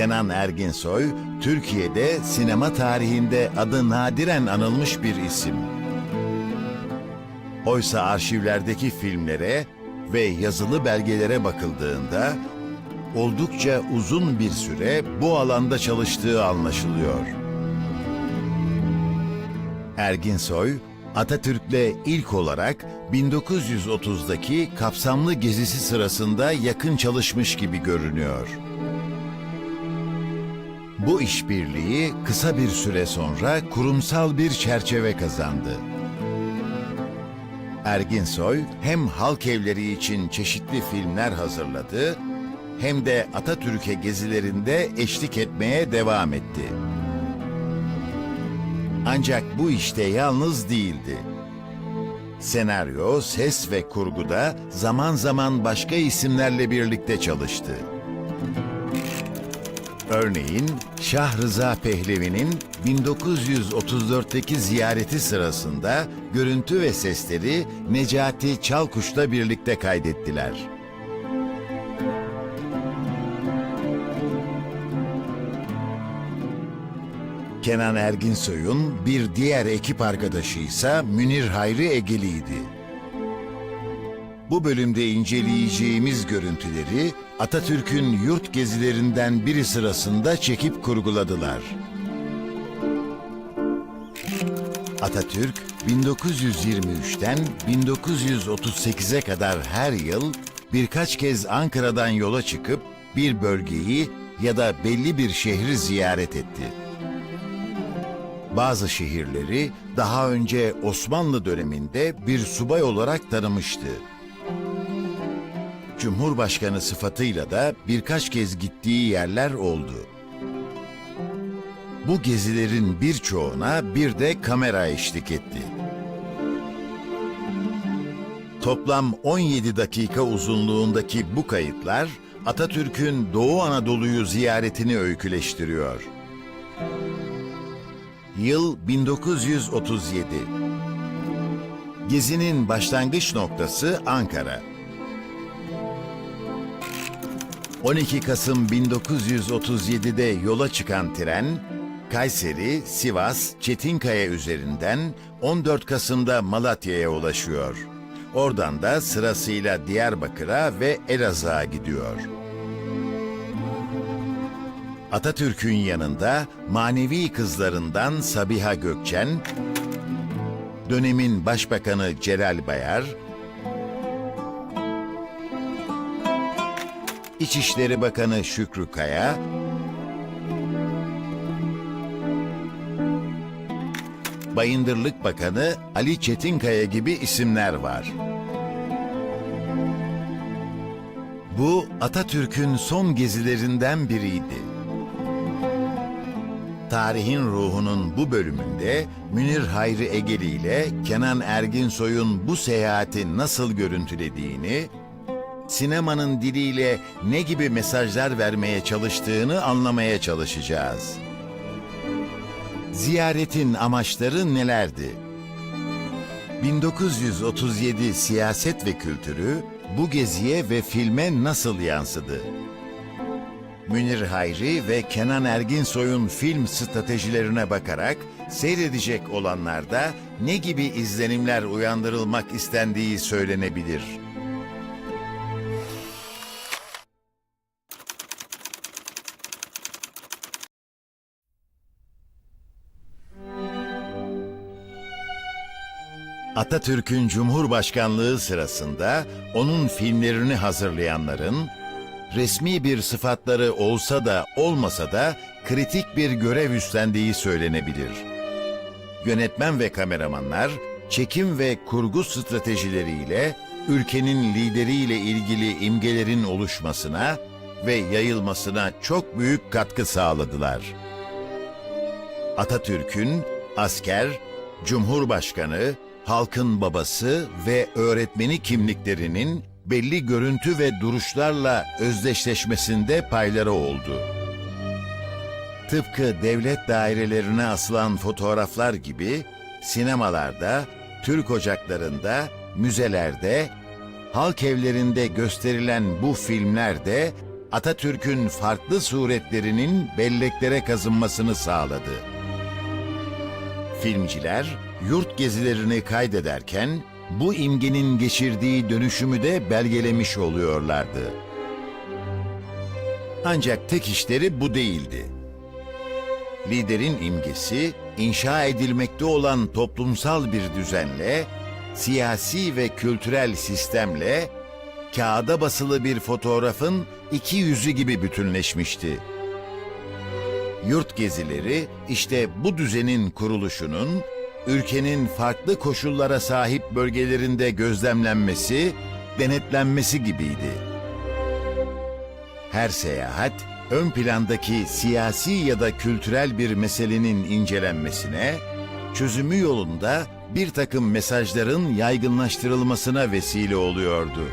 Kenan Erginsoy, Türkiye'de sinema tarihinde adı nadiren anılmış bir isim. Oysa arşivlerdeki filmlere ve yazılı belgelere bakıldığında oldukça uzun bir süre bu alanda çalıştığı anlaşılıyor. Erginsoy, Atatürk'le ilk olarak 1930'daki kapsamlı gezisi sırasında yakın çalışmış gibi görünüyor. Bu işbirliği kısa bir süre sonra kurumsal bir çerçeve kazandı. Erginsoy hem halk evleri için çeşitli filmler hazırladı hem de Atatürk'e gezilerinde eşlik etmeye devam etti. Ancak bu işte yalnız değildi. Senaryo, ses ve kurguda zaman zaman başka isimlerle birlikte çalıştı. Örneğin Şah Rıza Pehlevi'nin 1934'teki ziyareti sırasında görüntü ve sesleri Necati Çalkuş'la birlikte kaydettiler. Kenan Erginsoy'un bir diğer ekip arkadaşı ise Münir Hayri Egeli'ydi. Bu bölümde inceleyeceğimiz görüntüleri Atatürk'ün yurt gezilerinden biri sırasında çekip kurguladılar. Atatürk 1923'ten 1938'e kadar her yıl birkaç kez Ankara'dan yola çıkıp bir bölgeyi ya da belli bir şehri ziyaret etti. Bazı şehirleri daha önce Osmanlı döneminde bir subay olarak tanımıştı. Cumhurbaşkanı sıfatıyla da birkaç kez gittiği yerler oldu. Bu gezilerin birçoğuna bir de kamera eşlik etti. Toplam 17 dakika uzunluğundaki bu kayıtlar Atatürk'ün Doğu Anadolu'yu ziyaretini öyküleştiriyor. Yıl 1937. Gezinin başlangıç noktası Ankara. 12 Kasım 1937'de yola çıkan tren, Kayseri, Sivas, Çetinkaya üzerinden 14 Kasım'da Malatya'ya ulaşıyor. Oradan da sırasıyla Diyarbakır'a ve Elazığ'a gidiyor. Atatürk'ün yanında manevi kızlarından Sabiha Gökçen, dönemin başbakanı Celal Bayar, İçişleri Bakanı Şükrü Kaya, Bayındırlık Bakanı Ali Çetinkaya gibi isimler var. Bu Atatürk'ün son gezilerinden biriydi. Tarihin ruhunun bu bölümünde Münir Hayri Egeli ile Kenan Erginsoy'un bu seyahati nasıl görüntülediğini, sinemanın diliyle ne gibi mesajlar vermeye çalıştığını anlamaya çalışacağız. Ziyaretin amaçları nelerdi? 1937 siyaset ve kültürü bu geziye ve filme nasıl yansıdı? Münir Hayri ve Kenan Erginsoy'un film stratejilerine bakarak seyredecek olanlarda ne gibi izlenimler uyandırılmak istendiği söylenebilir. Atatürk'ün Cumhurbaşkanlığı sırasında onun filmlerini hazırlayanların resmi bir sıfatları olsa da olmasa da kritik bir görev üstlendiği söylenebilir. Yönetmen ve kameramanlar çekim ve kurgu stratejileriyle ülkenin lideriyle ilgili imgelerin oluşmasına ve yayılmasına çok büyük katkı sağladılar. Atatürk'ün asker, cumhurbaşkanı, halkın babası ve öğretmeni kimliklerinin belli görüntü ve duruşlarla özdeşleşmesinde payları oldu. Tıpkı devlet dairelerine asılan fotoğraflar gibi sinemalarda, Türk ocaklarında, müzelerde, halk evlerinde gösterilen bu filmler de Atatürk'ün farklı suretlerinin belleklere kazınmasını sağladı. Filmciler yurt gezilerini kaydederken bu imgenin geçirdiği dönüşümü de belgelemiş oluyorlardı. Ancak tek işleri bu değildi. Liderin imgesi inşa edilmekte olan toplumsal bir düzenle, siyasi ve kültürel sistemle, kağıda basılı bir fotoğrafın iki yüzü gibi bütünleşmişti. Yurt gezileri işte bu düzenin kuruluşunun ülkenin farklı koşullara sahip bölgelerinde gözlemlenmesi, denetlenmesi gibiydi. Her seyahat ön plandaki siyasi ya da kültürel bir meselenin incelenmesine, çözümü yolunda bir takım mesajların yaygınlaştırılmasına vesile oluyordu.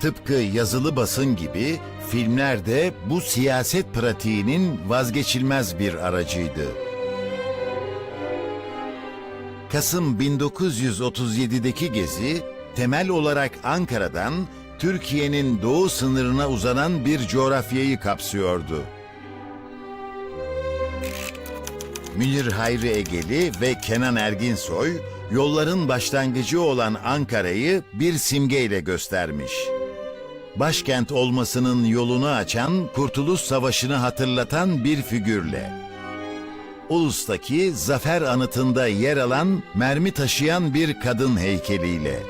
Tıpkı yazılı basın gibi filmler de bu siyaset pratiğinin vazgeçilmez bir aracıydı. Kasım 1937'deki gezi temel olarak Ankara'dan Türkiye'nin doğu sınırına uzanan bir coğrafyayı kapsıyordu. Münir Hayri Egeli ve Kenan Erginsoy yolların başlangıcı olan Ankara'yı bir simgeyle göstermiş. Başkent olmasının yolunu açan Kurtuluş Savaşı'nı hatırlatan bir figürle. Ulus'taki zafer anıtında yer alan mermi taşıyan bir kadın heykeliyle.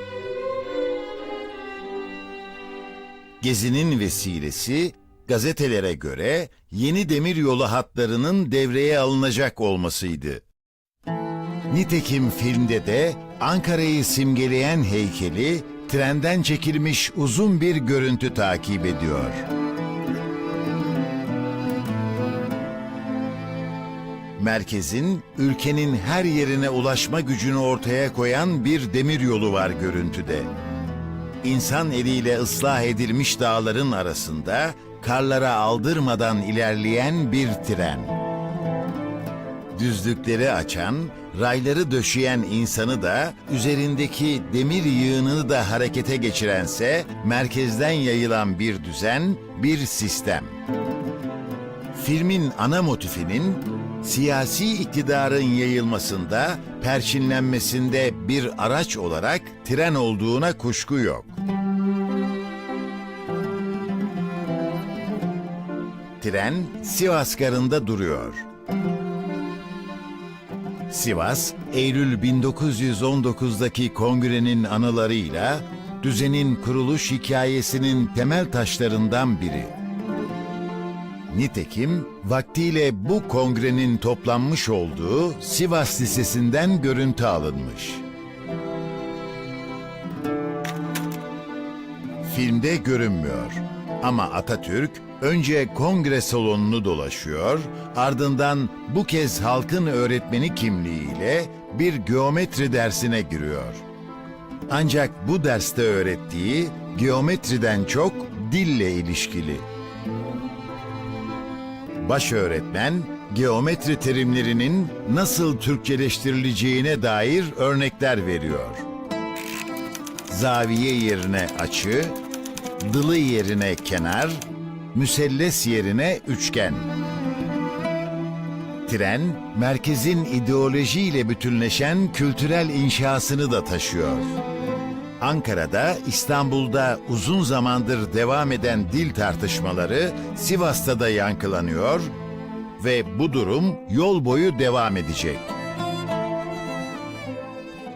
Gezinin vesilesi gazetelere göre yeni demiryolu hatlarının devreye alınacak olmasıydı. Nitekim filmde de Ankara'yı simgeleyen heykeli trenden çekilmiş uzun bir görüntü takip ediyor. Merkezin ülkenin her yerine ulaşma gücünü ortaya koyan bir demiryolu var görüntüde insan eliyle ıslah edilmiş dağların arasında karlara aldırmadan ilerleyen bir tren. Düzlükleri açan, rayları döşeyen insanı da, üzerindeki demir yığınını da harekete geçirense, merkezden yayılan bir düzen, bir sistem. Filmin ana motifinin siyasi iktidarın yayılmasında, perçinlenmesinde bir araç olarak tren olduğuna kuşku yok. Tren Sivas garında duruyor. Sivas, Eylül 1919'daki kongrenin anılarıyla düzenin kuruluş hikayesinin temel taşlarından biri. Nitekim vaktiyle bu kongrenin toplanmış olduğu Sivas Lisesi'nden görüntü alınmış. Filmde görünmüyor ama Atatürk önce kongre salonunu dolaşıyor, ardından bu kez halkın öğretmeni kimliğiyle bir geometri dersine giriyor. Ancak bu derste öğrettiği geometriden çok dille ilişkili. Baş öğretmen geometri terimlerinin nasıl Türkçeleştirileceğine dair örnekler veriyor. Zaviye yerine açı, dılı yerine kenar, müselles yerine üçgen. Tren, merkezin ideolojiyle bütünleşen kültürel inşasını da taşıyor. Ankara'da, İstanbul'da uzun zamandır devam eden dil tartışmaları Sivas'ta da yankılanıyor ve bu durum yol boyu devam edecek.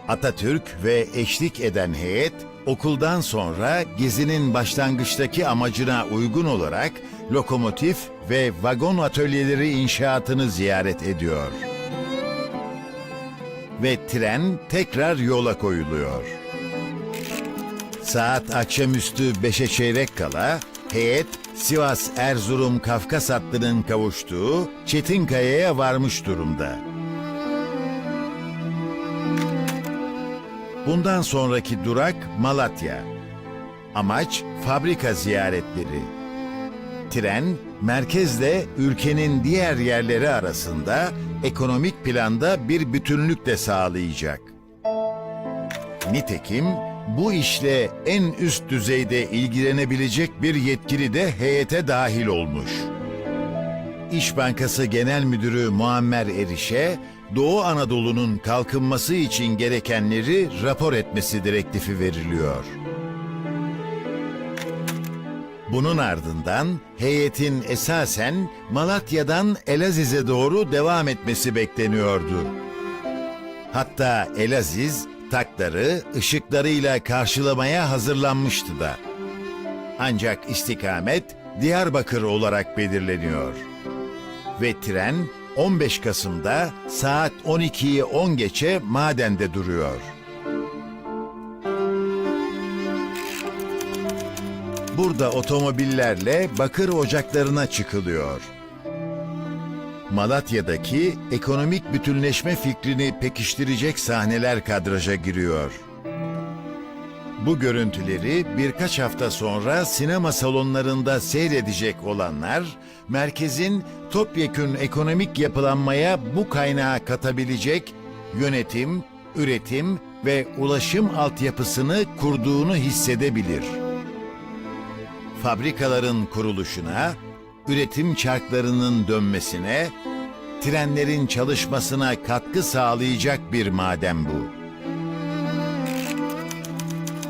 Atatürk ve eşlik eden heyet okuldan sonra gezinin başlangıçtaki amacına uygun olarak lokomotif ve vagon atölyeleri inşaatını ziyaret ediyor. Ve tren tekrar yola koyuluyor. Saat akşamüstü 5'e çeyrek kala heyet Sivas-Erzurum Kafkas hattının kavuştuğu Çetinkaya'ya varmış durumda. Bundan sonraki durak Malatya. Amaç fabrika ziyaretleri. Tren merkezle ülkenin diğer yerleri arasında ekonomik planda bir bütünlük de sağlayacak. Nitekim Bu işle en üst düzeyde ilgilenebilecek bir yetkili de heyete dahil olmuş. İş Bankası Genel Müdürü Muammer Eriş'e Doğu Anadolu'nun kalkınması için gerekenleri rapor etmesi direktifi veriliyor. Bunun ardından heyetin esasen Malatya'dan Elaziz'e doğru devam etmesi bekleniyordu. Hatta Elaziz takları ışıklarıyla karşılamaya hazırlanmıştı da. Ancak istikamet Diyarbakır olarak belirleniyor. Ve tren 15 Kasım'da saat 12'yi 10 geçe madende duruyor. Burada otomobillerle bakır ocaklarına çıkılıyor. Malatya'daki ekonomik bütünleşme fikrini pekiştirecek sahneler kadraja giriyor. Bu görüntüleri birkaç hafta sonra sinema salonlarında seyredecek olanlar, merkezin topyekün ekonomik yapılanmaya bu kaynağı katabilecek yönetim, üretim ve ulaşım altyapısını kurduğunu hissedebilir. Fabrikaların kuruluşuna, üretim çarklarının dönmesine, trenlerin çalışmasına katkı sağlayacak bir maden bu.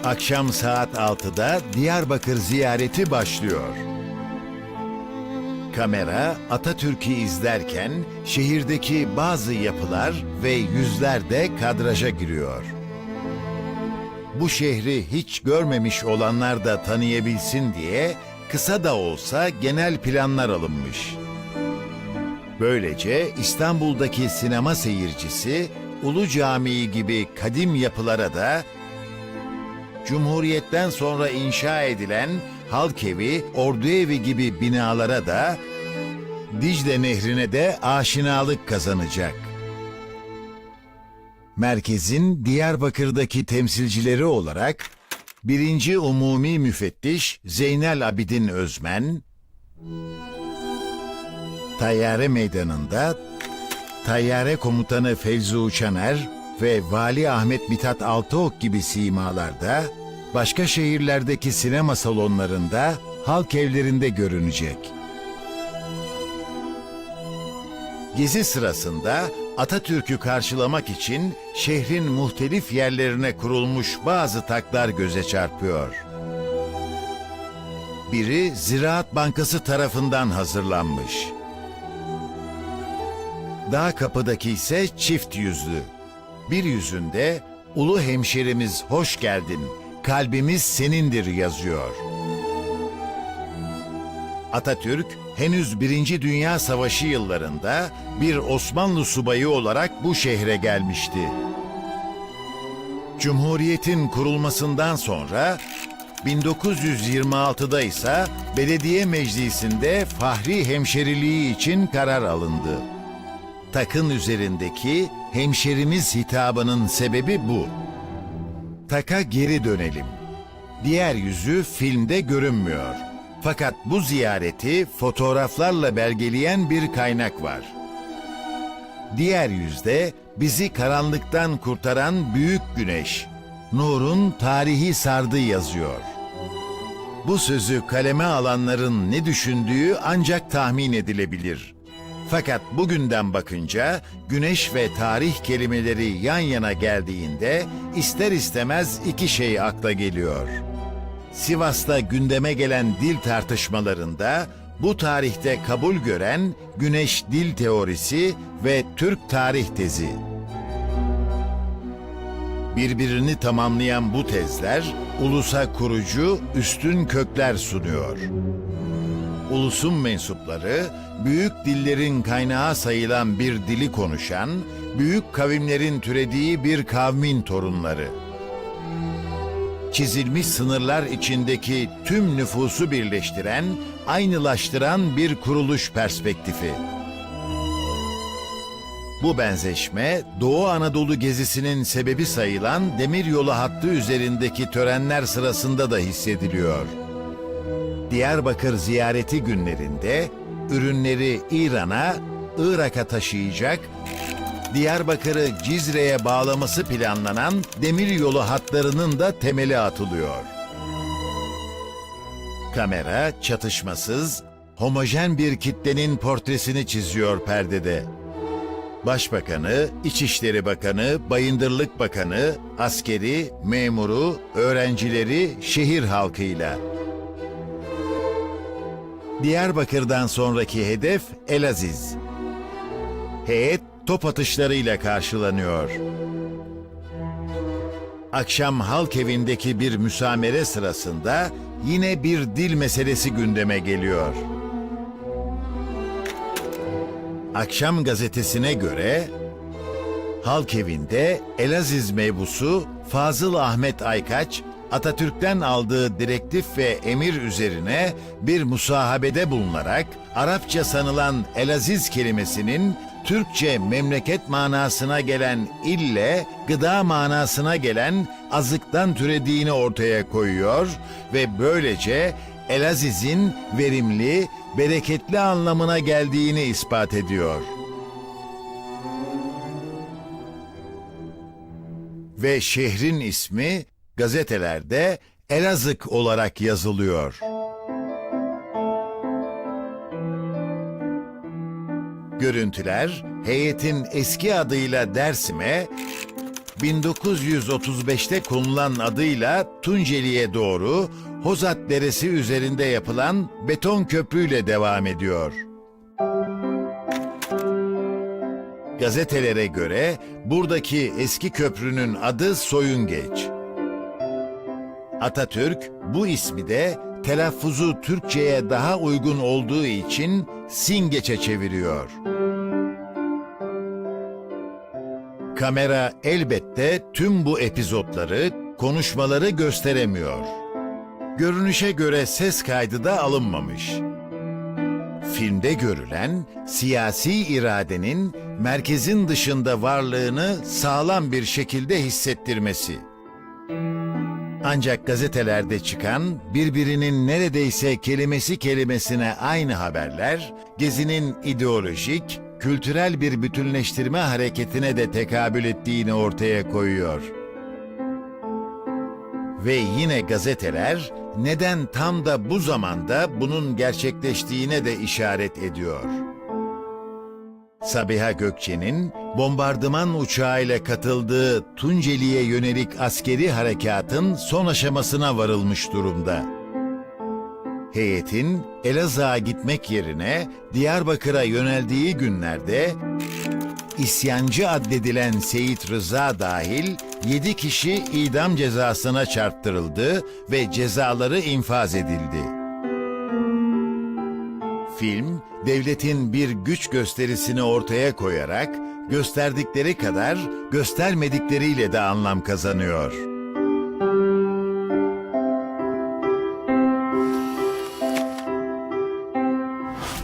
Akşam saat 6'da Diyarbakır ziyareti başlıyor. Kamera Atatürk'ü izlerken şehirdeki bazı yapılar ve yüzler de kadraja giriyor. Bu şehri hiç görmemiş olanlar da tanıyabilsin diye kısa da olsa genel planlar alınmış. Böylece İstanbul'daki sinema seyircisi Ulu Camii gibi kadim yapılara da Cumhuriyetten sonra inşa edilen halk evi, ordu evi gibi binalara da Dicle Nehri'ne de aşinalık kazanacak. Merkezin Diyarbakır'daki temsilcileri olarak birinci Umumi Müfettiş Zeynel Abidin Özmen, Tayyare Meydanı'nda Tayyare Komutanı Fevzi Uçaner ve Vali Ahmet Mithat Altıok gibi simalarda, başka şehirlerdeki sinema salonlarında, halk evlerinde görünecek. Gezi sırasında Atatürk'ü karşılamak için şehrin muhtelif yerlerine kurulmuş bazı taklar göze çarpıyor. Biri Ziraat Bankası tarafından hazırlanmış. Dağ kapıdaki ise çift yüzlü. Bir yüzünde ulu hemşerimiz hoş geldin, kalbimiz senindir yazıyor. Atatürk henüz Birinci Dünya Savaşı yıllarında bir Osmanlı subayı olarak bu şehre gelmişti. Cumhuriyetin kurulmasından sonra 1926'da ise belediye meclisinde fahri hemşeriliği için karar alındı. Takın üzerindeki hemşerimiz hitabının sebebi bu. Taka geri dönelim. Diğer yüzü filmde görünmüyor. Fakat bu ziyareti fotoğraflarla belgeleyen bir kaynak var. Diğer yüzde bizi karanlıktan kurtaran büyük güneş, nurun tarihi sardı yazıyor. Bu sözü kaleme alanların ne düşündüğü ancak tahmin edilebilir. Fakat bugünden bakınca güneş ve tarih kelimeleri yan yana geldiğinde ister istemez iki şey akla geliyor. Sivas'ta gündeme gelen dil tartışmalarında bu tarihte kabul gören güneş dil teorisi ve Türk tarih tezi. Birbirini tamamlayan bu tezler ulusa kurucu üstün kökler sunuyor. Ulusun mensupları büyük dillerin kaynağı sayılan bir dili konuşan, büyük kavimlerin türediği bir kavmin torunları. Çizilmiş sınırlar içindeki tüm nüfusu birleştiren, aynılaştıran bir kuruluş perspektifi. Bu benzeşme Doğu Anadolu gezisinin sebebi sayılan demiryolu hattı üzerindeki törenler sırasında da hissediliyor. Diyarbakır ziyareti günlerinde ürünleri İran'a, Irak'a taşıyacak Diyarbakır'ı Cizre'ye bağlaması planlanan demiryolu hatlarının da temeli atılıyor. Kamera çatışmasız, homojen bir kitlenin portresini çiziyor perdede. Başbakanı, İçişleri Bakanı, Bayındırlık Bakanı, askeri, memuru, öğrencileri, şehir halkıyla. Diyarbakır'dan sonraki hedef Elaziz. Heyet top atışlarıyla karşılanıyor. Akşam halk evindeki bir müsamere sırasında yine bir dil meselesi gündeme geliyor. Akşam gazetesine göre Halk evinde Elaziz mebusu Fazıl Ahmet Aykaç, Atatürk'ten aldığı direktif ve emir üzerine bir musahabede bulunarak Arapça sanılan Elaziz kelimesinin Türkçe memleket manasına gelen ille gıda manasına gelen azıktan türediğini ortaya koyuyor ve böylece Elaziz'in verimli, bereketli anlamına geldiğini ispat ediyor. ve şehrin ismi gazetelerde Elazığ olarak yazılıyor. Görüntüler heyetin eski adıyla Dersim'e, 1935'te konulan adıyla Tunceli'ye doğru Hozat Deresi üzerinde yapılan beton köprüyle devam ediyor. Gazetelere göre buradaki eski köprünün adı Soyungeç. Atatürk bu ismi de telaffuzu Türkçe'ye daha uygun olduğu için Singeç'e çeviriyor. Kamera elbette tüm bu epizotları, konuşmaları gösteremiyor. Görünüşe göre ses kaydı da alınmamış. Filmde görülen siyasi iradenin merkezin dışında varlığını sağlam bir şekilde hissettirmesi. Ancak gazetelerde çıkan birbirinin neredeyse kelimesi kelimesine aynı haberler, Gezi'nin ideolojik, kültürel bir bütünleştirme hareketine de tekabül ettiğini ortaya koyuyor. Ve yine gazeteler neden tam da bu zamanda bunun gerçekleştiğine de işaret ediyor. Sabiha Gökçe'nin bombardıman uçağıyla katıldığı Tunceli'ye yönelik askeri harekatın son aşamasına varılmış durumda. Heyetin Elazığ'a gitmek yerine Diyarbakır'a yöneldiği günlerde isyancı addedilen Seyit Rıza dahil 7 kişi idam cezasına çarptırıldı ve cezaları infaz edildi. Film, devletin bir güç gösterisini ortaya koyarak gösterdikleri kadar göstermedikleriyle de anlam kazanıyor.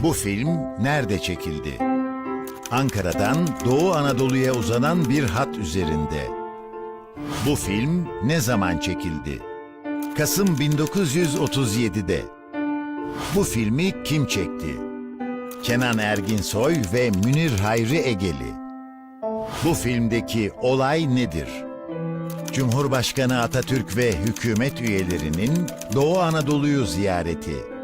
Bu film nerede çekildi? Ankara'dan Doğu Anadolu'ya uzanan bir hat üzerinde. Bu film ne zaman çekildi? Kasım 1937'de. Bu filmi kim çekti? Kenan Erginsoy ve Münir Hayri Egeli. Bu filmdeki olay nedir? Cumhurbaşkanı Atatürk ve hükümet üyelerinin Doğu Anadolu'yu ziyareti.